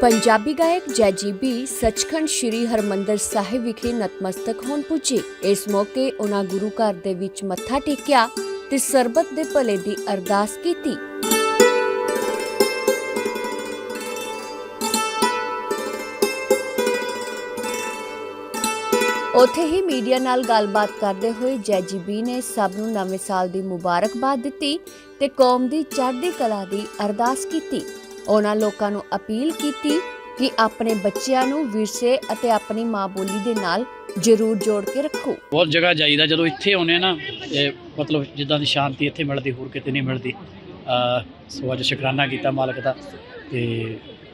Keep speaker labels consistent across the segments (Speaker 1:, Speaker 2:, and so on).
Speaker 1: ਪੰਜਾਬੀ ਗਾਇਕ ਜੈਜੀਬੀ ਸੱਚਖੰਡ ਸ੍ਰੀ ਹਰਮੰਦਰ ਸਾਹਿਬ ਵਿਖੇ ਨਤਮਸਤਕ ਹੋਣ ਪੁੱਜੇ। ਇਸ ਮੌਕੇ ਉਹਨਾਂ ਗੁਰੂ ਘਰ ਦੇ ਵਿੱਚ ਮੱਥਾ ਟੇਕਿਆ ਤੇ ਸਰਬਤ ਦੇ ਭਲੇ ਦੀ ਅਰਦਾਸ ਕੀਤੀ। ਉੱਥੇ ਹੀ ਮੀਡੀਆ ਨਾਲ ਗੱਲਬਾਤ ਕਰਦੇ ਹੋਏ ਜੈਜੀਬੀ ਨੇ ਸਭ ਨੂੰ ਨਵੇਂ ਸਾਲ ਦੀ ਮੁਬਾਰਕਬਾਦ ਦਿੱਤੀ ਤੇ ਕੌਮ ਦੀ ਚੜ੍ਹਦੀ ਕਲਾ ਦੀ ਅਰਦਾਸ ਕੀਤੀ। ਉਹਨਾਂ ਲੋਕਾਂ ਨੂੰ ਅਪੀਲ ਕੀਤੀ ਕਿ ਆਪਣੇ ਬੱਚਿਆਂ ਨੂੰ ਵਿਰਸੇ ਅਤੇ ਆਪਣੀ ਮਾਂ ਬੋਲੀ ਦੇ ਨਾਲ ਜ਼ਰੂਰ ਜੋੜ ਕੇ ਰੱਖੋ।
Speaker 2: ਬਹੁਤ ਜਗ੍ਹਾ ਜਾਈਦਾ, ਜਦੋਂ ਇੱਥੇ ਆਉਂਦੇ ਆ ਨਾ, ਇਹ ਮਤਲਬ ਜਿੱਦਾਂ ਦੀ ਸ਼ਾਂਤੀ ਇੱਥੇ ਮਿਲਦੀ, ਹੋਰ ਕਿਤੇ ਨਹੀਂ ਮਿਲਦੀ। ਅ ਸੋ ਅੱਜ ਸ਼ੁਕਰਾਨਾ ਕੀਤਾ ਮਾਲਕ ਦਾ ਤੇ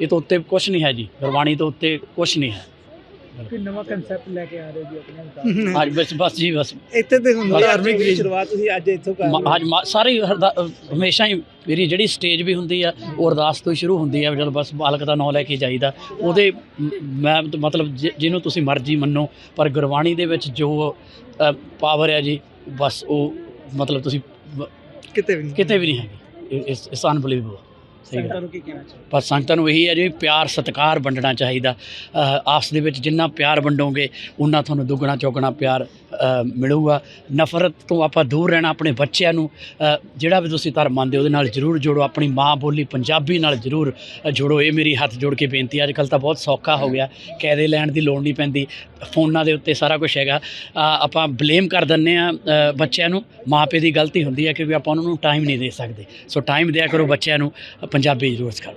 Speaker 2: ਇਹ ਤੋਂ ਉੱਤੇ ਕੁਝ ਨਹੀਂ ਹੈ ਜੀ ਗੁਰਬਾਣੀ ਤੋਂ ਉੱਤੇ ਕੁਝ ਨਹੀਂ ਹੈ।
Speaker 3: ਕੋਈ ਨਵਾਂ ਕਨਸੈਪਟ ਲੈ ਕੇ ਆ ਰਹੇ ਜੀ ਆਪਣੇ
Speaker 2: ਅੱਜ ਬਸ ਬਸ ਜੀ ਬਸ।
Speaker 3: ਇੱਥੇ ਤੇ ਹੁੰਦਾ
Speaker 2: ਬਸ।
Speaker 3: ਧਾਰਮਿਕ ਦੀ ਸ਼ੁਰੂਆਤ ਤੁਸੀਂ ਅੱਜ ਇੱਥੋਂ ਕਰ
Speaker 2: ਮ-
Speaker 3: ਰਹੇ
Speaker 2: ਅੱਜ ਮ- ਸਾਰੀ ਅਰਦਾ- ਅ, ਹਮੇਸ਼ਾ ਹੀ ਮੇਰੀ ਜਿਹੜੀ ਸਟੇਜ ਵੀ ਹੁੰਦੀ ਆ ਉਹ ਅਰਦਾਸ ਤੋਂ ਹੀ ਸ਼ੁਰੂ ਹੁੰਦੀ ਆ ਜਦੋਂ ਬਸ ਮਾਲਕ ਦਾ ਨਾਮ ਲੈ ਕੇ ਜਾਈਦਾ। ਉਹਦੇ ਮ- ਮਤਲਬ ਜਿ- ਜਿਹਨੂੰ ਤੁਸੀਂ ਮਰਜ਼ੀ ਮੰਨੋ ਪਰ ਗੁਰਬਾਣੀ ਦੇ ਵਿੱਚ ਜੋ ਪਾਵਰ ਹੈ ਜੀ ਬਸ ਉਹ ਮਤਲਬ ਤੁਸੀਂ
Speaker 3: ਕਿਤੇ ਵੀ ਨਹੀਂ।
Speaker 2: ਕਿਤੇ ਵੀ ਨਹੀਂ ਹੈਗੀ। ਇਸ ਇਸ ਅਨਬਲੀਵੇਬਲ
Speaker 3: ਸੰਗਤਾਂ ਨੂੰ ਕੀ ਕਹਿਣਾ ਚਾਹੀਦਾ
Speaker 2: ਪਰ ਸੰਗਤਾਂ ਨੂੰ ਇਹੀ ਹੈ ਜੀ ਪਿਆਰ ਸਤਿਕਾਰ ਵੰਡਣਾ ਚਾਹੀਦਾ। ਆਪਸ ਦੇ ਵਿੱਚ ਜਿੰਨਾ ਪਿਆਰ ਵੰਡੋਗੇ ਉਨਾ ਤੁਹਾਨੂੰ ਦੁੱਗਣਾ ਚੌਗਣਾ ਪਿਆਰ ਮਿਲੂਗਾ। ਨਫ਼ਰਤ ਤੋਂ ਆਪਾਂ ਦੂਰ ਰਹਿਣਾ ਆਪਣੇ ਬੱਚਿਆਂ ਨੂੰ। ਜਿਹੜਾ ਵੀ ਤੁਸੀਂ ਧਰਮ ਮੰਨਦੇ ਹੋ ਉਹਦੇ ਨਾਲ ਜ਼ਰੂਰ ਜੋੜੋ। ਆਪਣੀ ਮਾਂ ਬੋਲੀ ਪੰਜਾਬੀ ਨਾਲ ਜ਼ਰੂਰ ਅ, ਜੋੜੋ। ਇਹ ਮੇਰੀ ਹੱਥ ਜੋੜ ਕੇ ਬੇਨਤੀ ਹੈ। ਅੱਜ ਕੱਲ੍ਹ ਤਾਂ ਬਹੁਤ ਸੌਖਾ ਹੋ ਗਿਆ। ਕੈਦੇ ਲੈਣ ਦੀ ਲੋੜ ਨਹੀਂ ਪੈਂਦੀ। ਫੋਨਾਂ ਦੇ ਉੱਤੇ ਸਾਰਾ ਕੁਝ ਹੈਗਾ। ਆਪਾਂ ਬਲੇਮ ਕਰ ਦਿੰਦੇ ਆ ਬੱਚਿਆਂ ਨੂੰ। ਮਾਪੇ ਦੀ ਗਲਤੀ ਹੁੰਦੀ ਹੈ ਕਿਉਂਕਿ ਆਪਾਂ ਉਹਨਾਂ ਨੂੰ ਟਾਈਮ ਨਹੀਂ ਦੇ ਸਕਦੇ। ਸੋ ਟਾਈਮ ਦਿਆ ਕਰੋ ਬੱਚਿਆਂ ਨੂੰ। ਪੰਜਾਬੀ ਜ਼ਰੂਰ ਸਿਖਾਓ